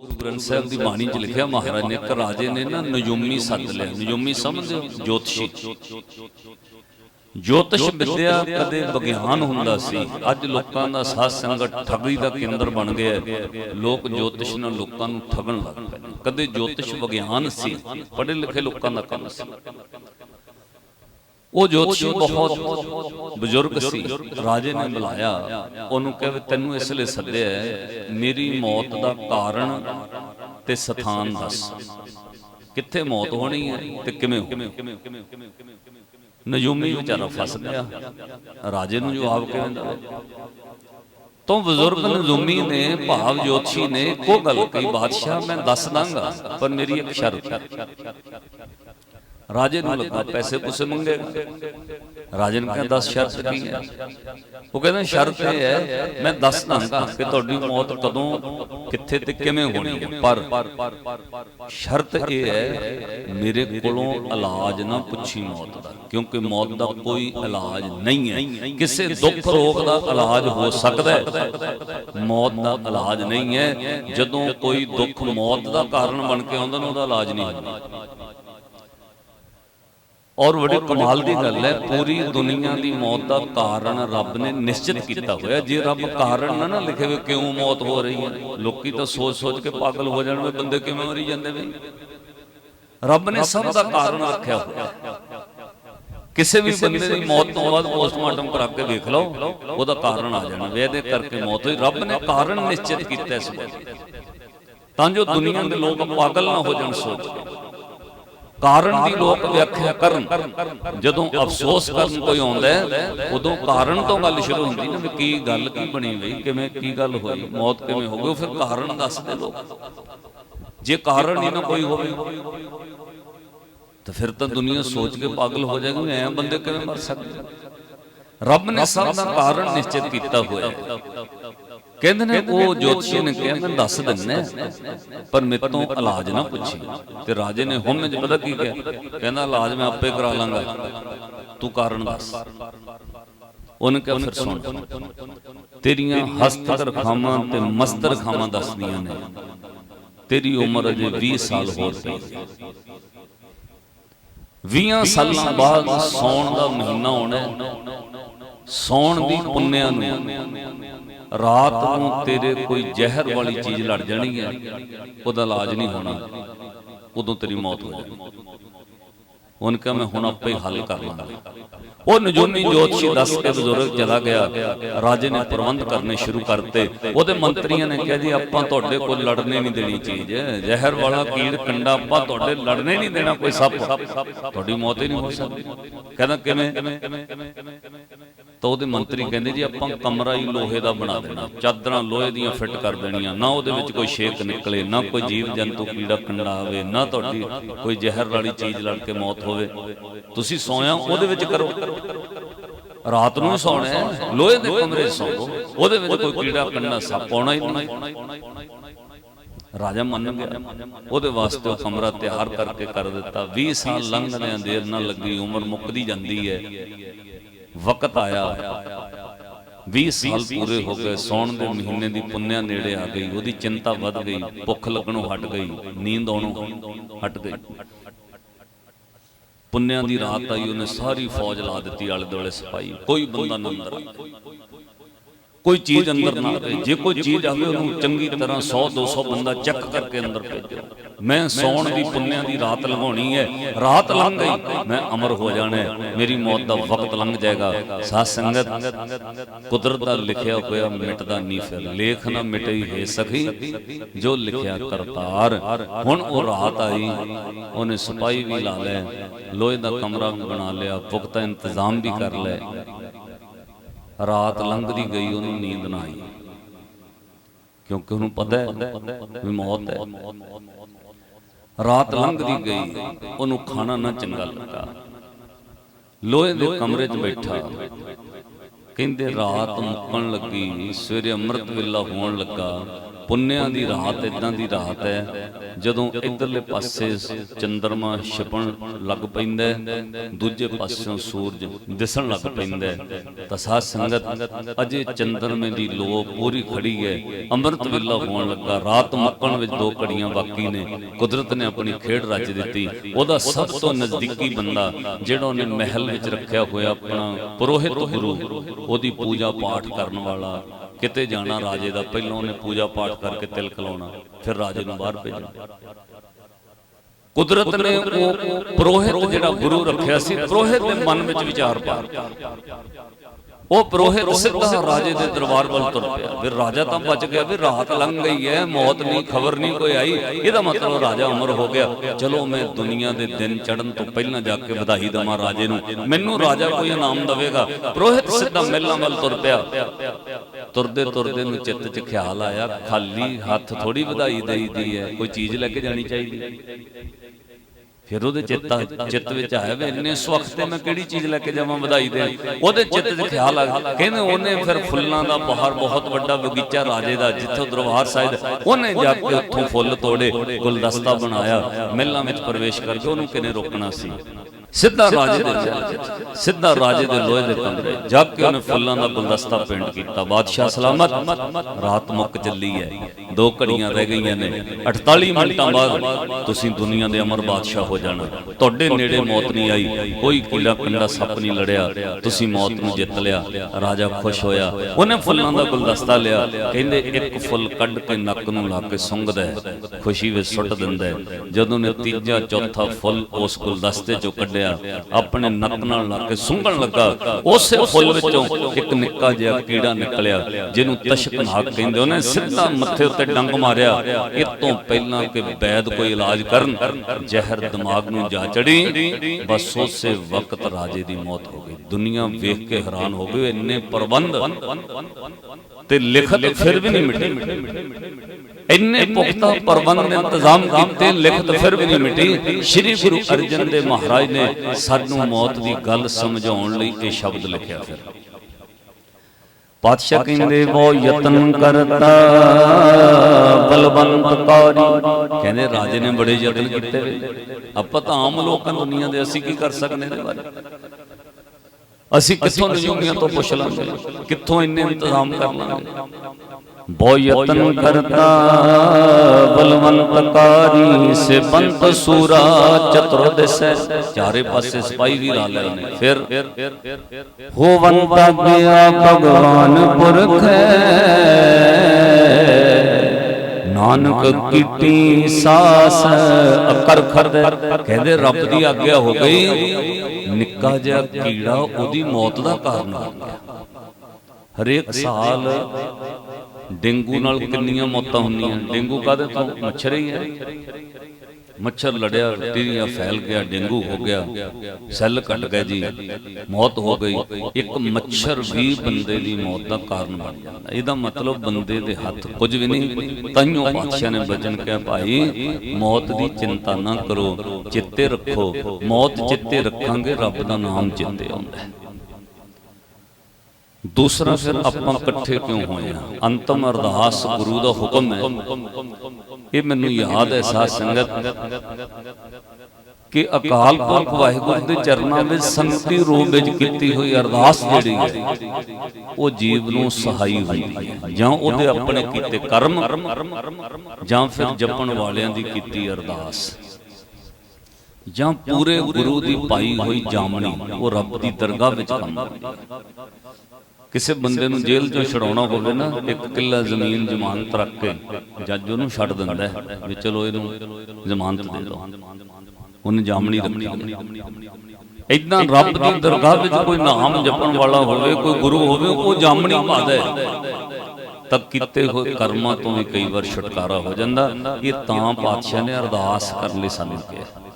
ਗੁਰੂ ਗ੍ਰੰਥ ਸਾਹਿਬ ਦੀ ਬਾਣੀ 'ਚ ਲਿਖਿਆ, ਮਹਾਰਾਜ ਨੇ ਇੱਕ ਰਾਜੇ ਨੇ ਨਾ ਨਜੂਮੀ ਸੱਦ ਲਿਆ। ਨਜੂਮੀ ਸਮਝਦੇ ਜੋਤਸ਼ੀ। ਜੋਤਿਸ਼ ਵਿਦਿਆ ਕਦੇ ਵਿਗਿਆਨ ਹੁੰਦਾ ਸੀ। ਅੱਜ ਲੋਕਾਂ ਦਾ ਸਾਧ ਸੰਗਤ ਠੱਗੀ ਦਾ ਕੇਂਦਰ ਬਣ ਗਿਆ ਲੋਕ ਜੋਤਿਸ਼ ਨਾਲ ਲੋਕਾਂ ਨੂੰ ਠੱਗਣ ਲੱਗ ਪਏ ਕਦੇ ਜੋਤਿਸ਼ ਵਿਗਿਆਨ ਸੀ, ਪੜ੍ਹੇ ਲਿਖੇ ਲੋਕਾਂ ਦਾ ਕੰਮ ਸੀ। ਉਹ ਜੋਤਸ਼ੀ ਬਹੁਤ ਬਜ਼ੁਰਗ ਸੀ ਰਾਜੇ ਨੇ ਬੁਲਾਇਆ ਉਹਨੂੰ ਕਿਹਾ ਤੈਨੂੰ ਇਸ ਲਈ ਸੱਦਿਆ ਹੈ, ਮੇਰੀ ਮੌਤ ਦਾ ਕਾਰਨ ਤੇ ਸਥਾਨ ਦੱਸ ਕਿੱਥੇ ਮੌਤ ਹੋਣੀ ਹੈ ਤੇ ਕਿਵੇਂ ਨਜੂਮੀ ਵਿਚਾਰਾ ਫਸ ਗਿਆ ਰਾਜੇ ਨੂੰ ਜਵਾਬ ਕਿਵੇਂ ਦੇਵੇ ਤੋਂ ਬਜ਼ੁਰਗ ਨਜੂਮੀ ਨੇ ਭਾਵ ਜੋਤਸ਼ੀ ਨੇ ਇੱਕੋ ਗੱਲ ਕਹੀ ਬਾਦਸ਼ਾਹ ਮੈਂ ਦੱਸ ਦਾਂਗਾ ਪਰ ਮੇਰੀ ਇੱਕ ਸ਼ਰਤ ਹੈ ਰਾਜੇ ਨੂੰ ਲੱਗਾ ਪੈਸੇ ਪੂਸੇ ਮੰਗੇਗਾ ਰਾਜੇ ਨੇ ਕਿਹਾ 10 ਸ਼ਰਤ ਕੀ ਹੈ? ਉਹ ਕਹਿੰਦਾ ਸ਼ਰਤ ਇਹ ਹੈ ਮੈਂ ਦੱਸ ਦਾਂਗਾ ਕਿ ਤੁਹਾਡੀ ਮੌਤ ਕਦੋਂ ਕਿੱਥੇ ਤੇ ਕਿਵੇਂ ਹੋਣੀ ਹੈ? ਪਰ ਸ਼ਰਤ ਇਹ ਹੈ ਮੇਰੇ ਕੋਲੋਂ ਇਲਾਜ ਨਾ ਪੁੱਛੀ ਮੌਤ ਦਾ ਕਿਉਂਕਿ ਮੌਤ ਦਾ ਕੋਈ ਇਲਾਜ ਨਹੀਂ ਹੈ। ਕਿਸੇ ਦੁੱਖ ਰੋਗ ਦਾ ਇਲਾਜ ਹੋ ਸਕਦਾ ਹੈ। ਮੌਤ ਦਾ ਇਲਾਜ ਨਹੀਂ ਹੈ। ਜਦੋਂ ਕੋਈ ਦੁੱਖ ਮੌਤ ਦਾ ਕਾਰਨ ਬਣ ਕੇ ਆਉਂਦਾ ਨਾ ਉਹਦਾ ਇਲਾਜ ਨਹੀਂ ਹੁੰਦਾ। ਔਰ ਬੜੀ ਕਮਾਲ ਦੀ ਗੱਲ ਹੈ ਪੂਰੀ ਦੁਨੀਆ ਦੀ ਮੌਤ ਦਾ ਕਾਰਨ ਰੱਬ ਨੇ ਨਿਸ਼ਚਿਤ ਕੀਤਾ ਹੋਇਆ ਜੇ ਰੱਬ ਕਾਰਨ ਨਾ ਨਾ ਲਿਖੇ ਵੀ ਕਿਉਂ ਮੌਤ ਹੋ ਰਹੀ ਹੈ ਲੋਕੀ ਤਾਂ ਸੋਚ-ਸੋਚ ਕੇ ਪਾਗਲ ਹੋ ਜਾਣਗੇ ਬੰਦੇ ਕਿਵੇਂ ਮਰੀ ਜਾਂਦੇ ਵੇ ਰੱਬ ਨੇ ਸਭ ਦਾ ਕਾਰਨ ਰੱਖਿਆ ਹੋਇਆ। ਕਿਸੇ ਵੀ ਬੰਦੇ ਦੀ ਮੌਤ ਤੋਂ ਬਾਅਦ ਪੋਸਟਮਾਰਟਮ ਕਰਾ ਕੇ ਦੇਖ ਲਓ ਉਹਦਾ ਕਾਰਨ ਆ ਜਾਣਾ ਵੇ ਇਹਦੇ ਕਰਕੇ ਮੌਤ ਹੋਈ। ਰੱਬ ਨੇ ਕਾਰਨ ਨਿਸ਼ਚਿਤ ਕੀਤਾ ਇਸ ਬਾਰੇ। ਤਾਂ ਜੋ ਦੁਨੀਆ ਦੇ ਲੋਕ ਪਾਗਲ ਨਾ ਹੋ ਜਾਣ ਸੋਚ ਕੇ। ਕਾਰਨ ਦੀ ਲੋਕ ਵਿਆਖਿਆ ਕਰਨ। ਜਦੋਂ ਅਫਸੋਸ ਕਰਨ ਕੋਈ ਆਉਂਦਾ ਹੈ, ਉਦੋਂ ਕਾਰਨ ਤੋਂ ਗੱਲ ਸ਼ੁਰੂ ਹੁੰਦੀ ਨਾ ਵੀ ਕੀ ਗੱਲ ਕੀ ਬਣੀ ਬਈ ਕਿਵੇਂ ਕੀ ਗੱਲ ਹੋਈ ਮੌਤ ਕਿਵੇਂ ਹੋ ਗਈ ਫਿਰ ਕਾਰਨ ਦੱਸਦੇ ਲੋਕ। ਜੇ ਕਾਰਨ ਹੀ ਨਾ ਕੋਈ ਹੋਵੇ ਤਾਂ ਫਿਰ ਤਾਂ ਦੁਨੀਆ ਸੋਚ ਕੇ ਪਾਗਲ ਹੋ ਜਾਏਗੀ ਐ ਬੰਦੇ ਕਿਵੇਂ ਮਰ ਸਕਦੇ? ਰੱਬ ਨੇ ਸਭ ਦਾ ਕਾਰਨ ਨਿਸ਼ਚਿਤ ਕੀਤਾ ਹੋਇਆ ਹੈ। ਕਹਿੰਦੇ ਨੇ ਉਹ ਜੋਤਸ਼ੀ ਨੇ ਕਿਹਾ ਮੈਂ ਦੱਸ ਦਿੰਨਾ ਪਰ ਮੇਰੇ ਤੋਂ ਇਲਾਜ ਨਾ ਪੁੱਛੀ। ਤੇ ਰਾਜੇ ਨੇ ਹੁਣ ਵਿੱਚ ਪਤਾ ਕੀ ਕਿਹਾ? ਕਹਿੰਦਾ ਇਲਾਜ ਮੈਂ ਆਪੇ ਕਰਾ ਲਾਂਗਾ। ਤੂੰ ਕਾਰਨ ਦੱਸ। ਉਹਨੇ ਕਿਹਾ ਫਿਰ ਸੁਣ। ਤੇਰੀਆਂ ਹਸਤ ਰਖਾਵਾਂ ਤੇ ਮਸਤ ਰਖਾਵਾਂ ਦੱਸਦੀਆਂ ਨੇ। ਤੇਰੀ ਉਮਰ ਅਜੇ 20 ਸਾਲ ਹੋਰ ਪਈ। 20 ਸਾਲਾਂ ਬਾਅਦ ਸੌਣ ਦਾ ਮਹੀਨਾ ਆਉਣਾ। ਸੌਣ ਦੀ ਪੁੰਨਿਆਂ ਨੂੰ। ਰਾਤ ਨੂੰ ਤੇਰੇ ਕੋਈ ਜ਼ਹਿਰ ਵਾਲੀ ਚੀਜ਼ ਲੜ ਜਾਣੀ ਹੈ, ਉਹਦਾ ਇਲਾਜ ਨਹੀਂ ਹੋਣਾ। ਉਦੋਂ ਤੇਰੀ ਮੌਤ ਹੋ ਜਾਣੀ। ਉਹਨੇ ਕਿਹਾ, ਮੈਂ ਹੁਣ ਆਪੇ ਹੱਲ ਕਰ ਲਾਂਗਾ ਉਹ ਨਜੂਮੀ ਜੋਤਸ਼ੀ ਦੱਸ ਕੇ ਬਜ਼ੁਰਗ ਚਲਾ ਗਿਆ। ਰਾਜੇ ਨੇ ਪ੍ਰਬੰਧ ਕਰਨੇ ਸ਼ੁਰੂ ਕਰਤੇ। ਉਹਦੇ ਮੰਤਰੀਆਂ ਨੇ ਕਿਹਾ, ਜੀ, ਆਪਾਂ ਤੁਹਾਡੇ ਕੋਲ ਲੜਨੇ ਨਹੀਂ ਦੇਣੀ ਚੀਜ਼। ਜ਼ਹਿਰ ਵਾਲਾ ਕੀੜ, ਕੰਡਾ ਆਪਾਂ ਤੁਹਾਡੇ ਲੜਨੇ ਨਹੀਂ ਦੇਣਾ ਕੋਈ ਸੱਪ। ਤੁਹਾਡੀ ਮੌਤ ਹੀ ਨਹੀਂ ਹੋ ਸਕਦੀ। ਕਹਿੰਦਾ, ਕਿਵੇਂ? ਤਾਂ ਉਹਦੇ ਮੰਤਰੀ ਕਹਿੰਦੇ ਜੀ ਆਪਾਂ ਕਮਰਾ ਹੀ ਲੋਹੇ ਦਾ ਬਣਾ ਦੇਣਾ। ਚਾਦਰਾਂ ਲੋਹੇ ਦੀਆਂ ਫਿੱਟ ਕਰ ਦੇਣੀਆਂ। ਨਾ ਉਹਦੇ ਵਿੱਚ ਕੋਈ ਛੇਕ ਨਿਕਲੇ, ਨਾ ਕੋਈ ਜੀਵ ਜੰਤੂ ਕੀੜਾ ਕੰਡਾ ਆਵੇ, ਨਾ ਤੁਹਾਡੀ ਕੋਈ ਜ਼ਹਿਰ ਵਾਲੀ ਚੀਜ਼ ਲੜ ਕੇ ਮੌਤ ਹੋਵੇ। ਤੁਸੀਂ ਸੌਇਆ, ਉਹਦੇ ਵਿੱਚ ਕਰੋ। ਰਾਤ ਨੂੰ ਹੀ ਸੌਣਾ ਹੈ। ਲੋਹੇ ਦੇ ਕਮਰੇ 'ਚ ਉਹਦੇ ਵਿੱਚ ਕੋਈ ਕੀੜਾ ਕੰਡਾ ਸੱਪ ਆਉਣਾ ਹੀ ਨਹੀਂ। ਰਾਜਾ ਮੰਨ ਗਿਆ। ਉਹਦੇ ਵਾਸਤੇ ਉਹ ਕਮਰਾ ਤਿਆਰ ਕਰਕੇ ਕਰ ਦਿੱਤਾ। 20 ਸਾਲ ਲੰਘਦਿਆਂ ਦੇਰ ਨਾਲ ਲੱਗੀ, ਉਮਰ ਮੁੱਕਦੀ ਜਾਂਦੀ ਹੈ। ਵਕਤ ਆਇਆ। 20 ਸਾਲ ਪੂਰੇ ਹੋ ਗਏ ਸੌਣ ਦੇ ਮਹੀਨੇ ਦੀ ਪੁੰਨਿਆ ਨੇੜੇ ਆ ਗਈ ਉਹਦੀ ਚਿੰਤਾ ਵੱਧ ਗਈ ਭੁੱਖ ਲੱਗਣੋਂ ਹਟ ਗਈ ਨੀਂਦ ਆਉਣੋਂ ਹਟ ਗਈ। ਪੁੰਨਿਆਂ ਦੀ ਰਾਤ ਆਈ ਉਹਨੇ ਸਾਰੀ ਫੌਜ ਲਾ ਦਿੱਤੀ ਆਲੇ ਦੁਆਲੇ ਸਿਪਾਹੀ ਕੋਈ ਬੰਦਾ ਨਾ ਅੰਦਰ ਕੋਈ ਚੀਜ਼ ਅੰਦਰ ਨਾ ਆਵੇ ਜੇ ਕੋਈ ਚੀਜ਼ ਆਵੇ ਉਹਨੂੰ ਚੰਗੀ ਤਰ੍ਹਾਂ 100 200 ਬੰਦਾ ਚੈੱਕ ਕਰਕੇ ਅੰਦਰ ਭੇਜੋ। ਮੈਂ ਸੌਣ ਦੀ ਪੁੰਨਿਆਂ ਦੀ ਰਾਤ ਲੰਘਾਉਣੀ ਹੈ। ਰਾਤ ਲੰਘ ਗਈ। ਮੈਂ ਅਮਰ ਹੋ ਜਾਣਾ ਮੇਰੀ ਮੌਤ ਦਾ ਵਕਤ ਲੰਘ ਜਾਏਗਾ। ਸਾਧ ਸੰਗਤ ਕੁਦਰਤ ਦਾ ਲਿਖਿਆ ਹੋਇਆ ਮਿਟਦਾ ਨਹੀਂ ਫਿਰ। ਲੇਖ ਨਾ ਮਿਟਈ ਹੈ ਸਖੀ। ਜੋ ਲਿਖਿਆ ਕਰਤਾਰ। ਹੁਣ ਉਹ ਰਾਤ ਆਈ। ਉਹਨੇ ਸਿਪਾਹੀ ਵੀ ਲਾ ਲਏ ਲੋਹੇ ਦਾ ਕਮਰਾ ਵੀ ਬਣਾ ਲਿਆ। ਪੁਖਤਾ ਇੰਤਜ਼ਾਮ ਵੀ ਕਰ ਲਏ ਰਾਤ ਲੰਘਦੀ ਗਈ, ਉਹਨੂੰ ਨੀਂਦ ਨਾ ਆਈ। ਕਿਉਂਕਿ ਉਹਨੂੰ ਪਤਾ ਹੈ ਵੀ ਮੌਤ ਹੈ। ਰਾਤ ਲੰਘਦੀ ਗਈ, ਉਹਨੂੰ ਖਾਣਾ ਨਾ ਚੰਗਾ ਲੱਗਾ। ਲੋਹੇ ਦੇ ਕਮਰੇ 'ਚ ਬੈਠਾ। ਕਹਿੰਦੇ ਰਾਤ ਮੁੱਕਣ ਲੱਗੀ, ਸਵੇਰੇ ਅੰਮ੍ਰਿਤ ਵੇਲਾ ਹੋਣ ਲੱਗਾ। ਪੁੰਨਿਆਂ ਦੀ ਰਾਤ ਇਦਾਂ ਦੀ ਰਾਤ ਹੈ, ਜਦੋਂ ਇਧਰਲੇ ਪਾਸੇ ਚੰਦਰਮਾ ਛਿਪਣ ਲੱਗ ਪੈਂਦਾ ਦੂਜੇ ਪਾਸਿਓਂ ਸੂਰਜ ਦਿਸਣ ਲੱਗ ਪੈਂਦਾ ਤਾਂ ਸਾਧ ਸੰਗਤ, ਅਜੇ ਚੰਦਰਮੇ ਦੀ ਲੋ ਪੂਰੀ ਖੜੀ ਹੈ, ਅੰਮ੍ਰਿਤ ਵੇਲਾ ਹੋਣ ਲੱਗਾ, ਰਾਤ ਮੁੱਕਣ ਵਿੱਚ ਦੋ ਘੜੀਆਂ ਬਾਕੀ ਨੇ, ਕੁਦਰਤ ਨੇ ਆਪਣੀ ਖੇਡ ਰਚ ਦਿੱਤੀ। ਉਹਦਾ ਸਭ ਤੋਂ ਨਜ਼ਦੀਕੀ ਬੰਦਾ, ਜਿਹੜਾ ਉਹਨੇ ਮਹਿਲ ਵਿੱਚ ਰੱਖਿਆ ਹੋਇਆ ਆਪਣਾ ਪੁਰੋਹਿਤ ਗੁਰੂ, ਉਹਦੀ ਪੂਜਾ ਪਾਠ ਕਰਨ ਵਾਲਾ ਕਿਤੇ ਜਾਣਾ ਰਾਜੇ ਦਾ, ਪਹਿਲਾਂ ਉਹਨੇ ਪੂਜਾ ਪਾਠ ਕਰਕੇ ਤਿਲਕ ਲਾਉਣਾ, ਫਿਰ ਰਾਜੇ ਨੂੰ ਬਾਹਰ ਭੇਜਣਾ। ਕੁਦਰਤ ਨੇ ਉਹ ਪੁਰੋਹਿਤ ਜਿਹੜਾ ਗੁਰੂ ਰੱਖਿਆ ਸੀ, ਪੁਰੋਹਿਤ ਦੇ ਮਨ ਵਿੱਚ ਵਿਚਾਰ ਪਾ ਉਹ ਪੁਰੋਹਿਤ ਸਿੱਧਾ ਰਾਜੇ ਦੇ ਦਰਬਾਰ ਵੱਲ ਤੁਰ ਪਿਆ। ਫਿਰ ਰਾਜਾ ਤਾਂ ਬਚ ਗਿਆ ਵੀ ਰਾਤ ਲੰਘ ਗਈ ਹੈ ਮੌਤ ਨਹੀਂ ਖਬਰ ਨਹੀਂ ਕੋਈ ਆਈ। ਇਹਦਾ ਮਤਲਬ ਰਾਜਾ ਅਮਰ ਹੋ ਗਿਆ। ਚਲੋ ਮੈਂ ਦੁਨੀਆ ਦੇ ਦਿਨ ਚੜਨ ਤੋਂ ਪਹਿਲਾਂ ਜਾ ਕੇ ਵਧਾਈ ਦਵਾਂ ਰਾਜੇ ਨੂੰ। ਮੈਨੂੰ ਰਾਜਾ ਕੋਈ ਇਨਾਮ ਦੇਵੇਗਾ। ਪੁਰੋਹਿਤ ਸਿੱਧਾ ਮਹਿਲਾਂ ਵੱਲ ਤੁਰ ਪਿਆ। ਤੁਰਦੇ ਤੁਰਦੇ ਨੂੰ ਚਿੱਤ 'ਚ ਖਿਆਲ ਆਇਆ। ਖਾਲੀ ਹੱਥ ਥੋੜੀ ਵਧਾਈ ਦੇਈਦੀ ਹੈ। ਕੋਈ ਚੀਜ਼ ਲੈ ਕੇ ਜਾਣੀ ਚਾਹੀਦੀ ਹੈ। ਫਿਰ ਉਹਦੇ ਚਿੱਤਾ ਚਿੱਤ ਵਿੱਚ ਆਇਆ ਵੀ ਇੰਨੇ ਸਵਖਤ ਤੇ ਮੈਂ ਕਿਹੜੀ ਚੀਜ਼ ਲੈ ਕੇ ਜਾਵਾਂ ਵਧਾਈ ਦੇ ਉਹਦੇ ਚਿੱਤ 'ਚ ਖਿਆਲ ਆ ਕਹਿੰਦੇ ਉਹਨੇ ਫਿਰ ਫੁੱਲਾਂ ਦਾ ਬਾਹਰ ਬਹੁਤ ਵੱਡਾ ਬਗੀਚਾ ਰਾਜੇ ਦਾ ਜਿੱਥੋਂ ਦਰਬਾਰ ਸਾਹਿਬ ਉਹਨੇ ਜਾ ਕੇ ਉੱਥੋਂ ਫੁੱਲ ਤੋੜੇ ਗੁਲਦਸਤਾ ਬਣਾਇਆ ਮਹਿਲਾਂ ਵਿੱਚ ਪ੍ਰਵੇਸ਼ ਕਰਕੇ ਉਹਨੂੰ ਕਿਨੇ ਰੋਕਣਾ ਸੀ? ਸਿੱਧਾ ਰਾਜੇ ਦੇ ਸਿੱਧਾ ਰਾਜੇ ਦੇ ਲੋਹੇ ਦੇ ਕਮਰੇ। ਜਾ ਕੇ ਉਹਨੇ ਫੁੱਲਾਂ ਦਾ ਗੁਲਦਸਤਾ ਪੇਂਟ ਕੀਤਾ ਬਾਦਸ਼ਾਹ ਸਲਾਮਤ। ਰਾਤ ਮੁੱਕ ਚੱਲੀ ਹੈ। ਦੋ ਘੜੀਆਂ ਰਹਿ ਗਈਆਂ ਨੇ। 48 ਮਿੰਟਾਂ ਬਾਅਦ ਤੁਸੀਂ ਦੁਨੀਆ ਦੇ ਅਮਰ ਬਾਦਸ਼ਾਹ ਹੋ ਜਾਣਾ। ਤੁਹਾਡੇ ਨੇੜੇ ਮੌਤ ਨਹੀਂ ਆਈ। ਕੋਈ ਕੀੜਾ ਕੰਡਾ ਸੱਪ ਨਹੀਂ ਲੜਿਆ। ਤੁਸੀਂ ਮੌਤ ਨੂੰ ਜਿੱਤ ਲਿਆ। ਰਾਜਾ ਖੁਸ਼ ਹੋਇਆ। ਉਹਨੇ ਫੁੱਲਾਂ ਦਾ ਗੁਲਦਸਤਾ ਲਿਆ। ਕਹਿੰਦੇ ਇੱਕ ਫੁੱਲ ਕੱਢ ਕੇ ਨੱਕ ਨੂੰ ਲਾ ਕੇ ਸੁੰਘਦਾ ਹੈ। ਖੁਸ਼ੀ ਵਿੱਚ ਸੁੱਟ ਦਿੰਦਾ ਹੈ। ਜਦੋਂ ਨੇ ਤੀਜਾ ਚੌਥਾ ਫੁੱਲ ਉਸ ਗੁਲਦਸਤੇ ਚੋਂ ਕੱਢਿਆ, ਆਪਣੇ ਨੱਕ ਨਾਲ ਲਾ ਕੇ ਸੁੰਘਣ ਲੱਗਾ। ਉਸੇ ਫੁੱਲ ਵਿੱਚੋਂ ਇੱਕ ਨਿੱਕਾ ਜਿਹਾ ਕੀੜਾ ਨਿਕਲਿਆ, ਜਿਹਨੂੰ ਤਸ਼ਕਨਾਕ ਕਹਿੰਦੇ ਉਹਨੇ, ਸਿੱਧਾ ਮੱਥੇ ਉੱਤੇ ਡੰਗ ਮਾਰਿਆ। ਇਹ ਤੋਂ ਪਹਿਲਾਂ ਕਿ ਵੈਦ ਕੋਈ ਇਲਾਜ ਕਰਨ, ਜ਼ਹਿਰ ਦਿਮਾਗ ਨੂੰ ਜਾ ਚੜੀ, ਬਸ ਉਸੇ ਵਕਤ ਰਾਜੇ ਦੀ ਮੌਤ ਹੋ ਗਈ। ਦੁਨੀਆ ਵੇਖ ਕੇ ਹੈਰਾਨ ਹੋ ਗਈ ਇੰਨੇ ਪ੍ਰਬੰਧ ਤੇ ਲਿਖਤ ਫਿਰ ਵੀ ਨਹੀਂ ਮਿਟੀ। ਇੰਨੇ ਪੁਖਤਾ ਪ੍ਰਬੰਧ ਨੇ ਇੰਤਜ਼ਾਮ ਕੀਤੇ ਲਿਖਤ ਫਿਰ ਵੀ ਨਹੀਂ ਮਿਟੀ। ਸ੍ਰੀ ਗੁਰੂ ਅਰਜਨ ਦੇਵ ਮਹਾਰਾਜ ਨੇ ਸਾਨੂੰ ਮੌਤ ਦੀ ਗੱਲ ਸਮਝਾਉਣ ਲਈ ਇਹ ਸ਼ਬਦ ਲਿਖਿਆ ਫਿਰ। ਪਾਤਸ਼ਾਹ ਕਹਿੰਦੇ ਉਹ ਯਤਨ ਕਰਤਾ ਬਲਵੰਤ ਕੌਰੀ ਕਹਿੰਦੇ ਰਾਜੇ ਨੇ ਬੜੇ ਯਤਨ ਕੀਤੇ ਵੇ। ਆਪਾਂ ਤਾਂ ਆਮ ਲੋਕਾਂ ਦੁਨੀਆ ਦੇ ਅਸੀਂ ਕੀ ਕਰ ਸਕਦੇ ਇਹਦੇ ਬਾਰੇ? ਅਸੀਂ ਕਿੱਥੋਂ ਨਜੂਮੀਆਂ ਤੋਂ ਪੁੱਛ ਲਾਂਗੇ? ਕਿੱਥੋਂ ਇੰਨੇ ਇੰਤਜ਼ਾਮ ਕਰ ਲਾਂਗੇ? ਬਹੁ ਯਤਨ ਕਰਤਾ, ਬਲਵੰਤ ਕਾਰੀ ਸੇ ਬੰਤ ਸੂਰਾ ਚਤੁਰ ਦਿਸੈ ਚਾਰੇ ਪਾਸੇ ਸਪਾਈ ਵੀ ਲਾ ਲਏ ਉਹਨੇ ਫਿਰ ਹੋਵੰਤਾ ਗਿਆ ਭਗਵਾਨ ਪੁਰਖ ਨਾਨਕ ਕੀਟੀ ਸਾਸ ਅਕਰ ਖਰਦ ਕਹਿੰਦੇ ਰੱਬ ਦੀ ਆਗਿਆ ਹੋ ਗਈ। ਨਿੱਕਾ ਜਿਹਾ ਕੀੜਾ ਉਹਦੀ ਮੌਤ ਦਾ ਕਾਰਨ ਹੋ ਗਿਆ। ਹਰੇਕ ਸਾਲ ਡੇਂਗੂ ਨਾਲ ਕਿੰਨੀਆਂ ਮੌਤਾਂ ਹੁੰਦੀਆਂ? ਡੇਂਗੂ ਕਾਹਦੇ ਤੋਂ? ਮੱਛਰ ਹੀ ਹੈ। ਮੱਛਰ ਲੜਿਆ ਟੀਰੀਆ ਫੈਲ ਗਿਆ, ਡੇਂਗੂ ਹੋ ਗਿਆ, ਸੈੱਲ ਕੱਟ ਗਏ ਜੀ, ਮੌਤ ਹੋ ਗਈ। ਇੱਕ ਮੱਛਰ ਵੀ ਬੰਦੇ ਦੀ ਮੌਤ ਦਾ ਕਾਰਨ ਬਣ ਜਾਂਦਾ। ਇਹਦਾ ਮਤਲਬ ਬੰਦੇ ਦੇ ਹੱਥ ਕੁਝ ਵੀ ਨਹੀਂ, ਤਾਈਓ ਪਾਤਸ਼ਾਹ ਨੇ ਬਚਨ ਕਿਹਾ, ਭਾਈ, ਮੌਤ ਦੀ ਚਿੰਤਾ ਨਾ ਕਰੋ, ਚਿੱਤੇ ਰੱਖੋ। ਮੌਤ ਚਿੱਤੇ ਰੱਖਾਂਗੇ, ਰੱਬ ਦਾ ਨਾਮ ਚਿੱਤੇ ਆਉਂਦਾ ਹੈ। ਦੂਸਰਾ ਫਿਰ ਆਪਾਂ ਇਕੱਠੇ ਕਿਉਂ ਹੋਏ ਆ ਅੰਤਮ ਅਰਦਾਸ ਗੁਰੂ ਦਾ ਹੁਕਮ ਹੈ। ਇਹ ਮੈਨੂੰ ਯਾਦ ਹੈ ਸਾਧ ਸੰਗਤ, ਕਿ ਅਕਾਲ ਪੁਰਖ ਵਾਹਿਗੁਰੂ ਦੇ ਚਰਨਾਂ ਵਿੱਚ ਸੰਗਤੀ ਰੂਪ ਵਿੱਚ ਕੀਤੀ ਹੋਈ ਅਰਦਾਸ ਜਿਹੜੀ ਹੈ, ਉਹ ਜੀਵ ਨੂੰ ਸਹਾਈ ਹੁੰਦੀ ਹੈ। ਜਾਂ ਉਹਦੇ ਆਪਣੇ ਕੀਤੇ ਕਰਮ, ਜਾਂ ਫਿਰ ਜਪਣ ਵਾਲਿਆਂ ਦੀ ਕੀਤੀ ਅਰਦਾਸ। ਜਾਂ ਪੂਰੇ ਗੁਰੂ ਦੀ ਪਾਈ ਹੋਈ ਜਾਮਣੀ ਉਹ ਰੱਬ ਦੀ ਦਰਗਾਹ ਵਿੱਚ ਕੰਮ ਹੈ। ਕਿਸੇ ਬੰਦੇ ਨੂੰ ਜੇਲ੍ਹ ਚੋਂ ਛਡਾਉਣਾ ਹੋਵੇ ਨਾ ਇੱਕ ਕਿੱਲਾ ਜ਼ਮੀਨ ਜ਼ਮਾਨਤ ਰੱਖ ਕੇ ਜੱਜ ਉਹਨੂੰ ਛੱਡ ਦਿੰਦਾ ਹੈ ਵੀ ਚਲੋ ਇਹਨੂੰ ਜ਼ਮਾਨਤ ਦੇ ਦਿਓ ਉਹਨੇ ਜਾਮਣੀ ਰੱਖੀ ਇਦਾਂ ਰੱਬ ਦੀ ਦਰਗਾਹ ਵਿੱਚ ਕੋਈ ਨਾਮ ਜਪਣ ਵਾਲਾ ਹੋਵੇ ਕੋਈ ਗੁਰੂ ਹੋਵੇ ਉਹ ਜਾਮਣੀ ਪਾਦਾ ਹੈ। ਤਾਂ ਕੀਤੇ ਹੋਏ ਕਰਮਾਂ ਤੋਂ ਵੀ ਕਈ ਵਾਰ ਛੁਟਕਾਰਾ ਹੋ ਜਾਂਦਾ। ਇਹ ਤਾਂ ਪਾਤਸ਼ਾਹ ਨੇ ਅਰਦਾਸ ਕਰਨ ਲਈ ਸਾਨੂੰ ਕਿਹਾ।